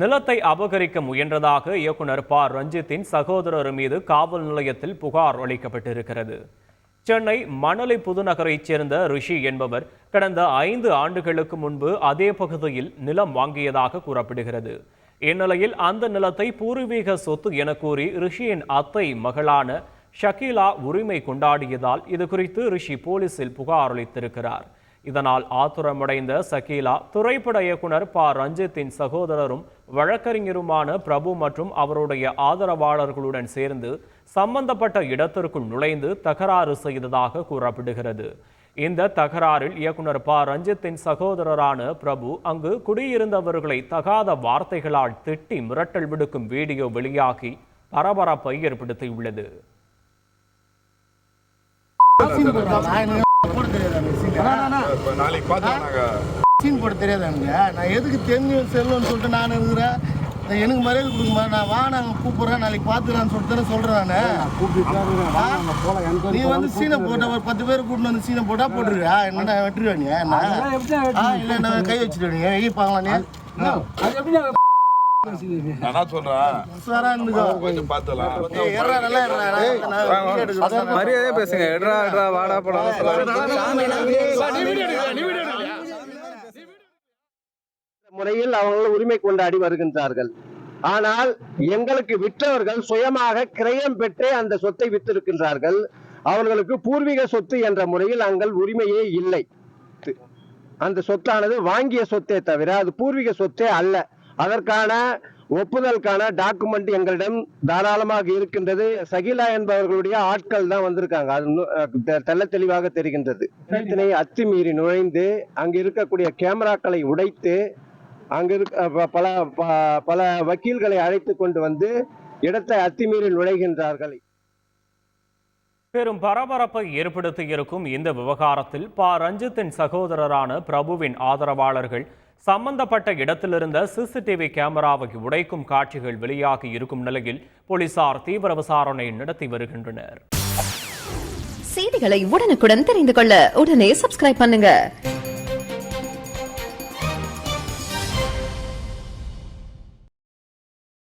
நிலத்தை அபகரிக்க முயன்றதாக இயக்குனர் ப. ரஞ்சித்தின் சகோதரர் மீது காவல் நிலையத்தில் புகார் அளிக்கப்பட்டிருக்கிறது. சென்னை மணலி புதுநகரைச் சேர்ந்த ரிஷி என்பவர் கடந்த ஐந்து ஆண்டுகளுக்கு முன்பு அதே பகுதியில் நிலம் வாங்கியதாக கூறப்படுகிறது. இந்நிலையில் அந்த நிலத்தை பூர்வீக சொத்து என கூறி ரிஷியின் அத்தை மகளான ஷக்கீலா உரிமை கொண்டாடியதால் இது குறித்து ரிஷி போலீசில் புகார் அளித்திருக்கிறார். இதனால் ஆத்துரமடைந்த சகீலா திரைப்பட இயக்குனர் ப. ரஞ்சித்தின் சகோதரரும் வழக்கறிஞருமான பிரபு மற்றும் அவருடைய ஆதரவாளர்களுடன் சேர்ந்து சம்பந்தப்பட்ட இடத்திற்குள் நுழைந்து தகராறு செய்ததாக கூறப்படுகிறது. இந்த தகராறில் இயக்குனர் ப. ரஞ்சித்தின் சகோதரரான பிரபு அங்கு குடியிருந்தவர்களை தகாத வார்த்தைகளால் திட்டி மிரட்டல் விடுக்கும் வீடியோ வெளியாகி பரபரப்பை ஏற்படுத்தியுள்ளது. போட தெரியாது நாளைக்கு பார்த்தோம் நாங்க. சீன் போட தெரியாது எனக்கு நான் எதுக்கு தெரிஞ்சு செல்லுன்னு சொல்லிட்டு நான் இருக்கிறேன்? எனக்கு மரியாதை கொடுக்குமா நான் வா நாங்கள் கூப்பிட்றேன். நாளைக்கு பார்த்துக்கலான்னு சொல்லிட்டு தானே சொல்கிறேன் நான். நீ வந்து சீனை போட்ட ஒரு பத்து பேர் கூட்டிட்டு வந்து சீனை போட்டா போட்டுருக்கா என்ன வெட்டுருவா நீ? என்ன? இல்லை கை வச்சுருவீங்க நீ. பார்க்கலாம் நீ. நான் சொல்றேன். மரியாதையா பேசுங்க எட்ரா எட்ரா வாடா முறையில் அவர்கள் உரிமை கொண்டாடி வருகின்றார்கள் ஆனால் எங்களுக்கு விற்றவர்கள் சுயமாக கிரயம் பெற்றே அந்த சொத்தை வித்திருக்கின்றார்கள் அவர்களுக்கு பூர்வீக சொத்து என்ற முறையில் அங்கள் உரிமையே இல்லை அந்த சொத்தானது வாங்கிய சொத்தே தவிர அது பூர்வீக சொத்தே அல்ல அதற்கான ஒப்புதலுக்கான டாக்குமெண்ட் எங்களிடம் தாராளமாக இருக்கின்றது. சகிலா என்பவர்களுடைய ஆட்கள் தான் வந்திருக்காங்க. அது நு- தெளிவாக தெரிகின்றது. இதனை அத்துமீறி நுழைந்து அங்கு இருக்கக்கூடிய கேமராக்களை உடைத்து அங்கு இருக்க பல ப- பல வக்கீல்களை அழைத்து கொண்டு வந்து இடத்தை அத்துமீறி நுழைகின்றார்கள். பெரும் பரபரப்பை ஏற்படுத்தி இருக்கும் இந்த விவகாரத்தில் ப. ரஞ்சித்தின் சகோதரரான பிரபுவின் ஆதரவாளர்கள் சம்பந்தப்பட்ட இடத்திலிருந்த சிசிடிவி கேமராவை உடைக்கும் காட்சிகள் வெளியாகி இருக்கும் நிலையில் போலீசார் தீவிர விசாரணை நடத்தி வருகின்றனர். செய்திகளை உடனுக்குடன் தெரிந்து கொள்ள உடனே சப்ஸ்கிரைப் பண்ணுங்க.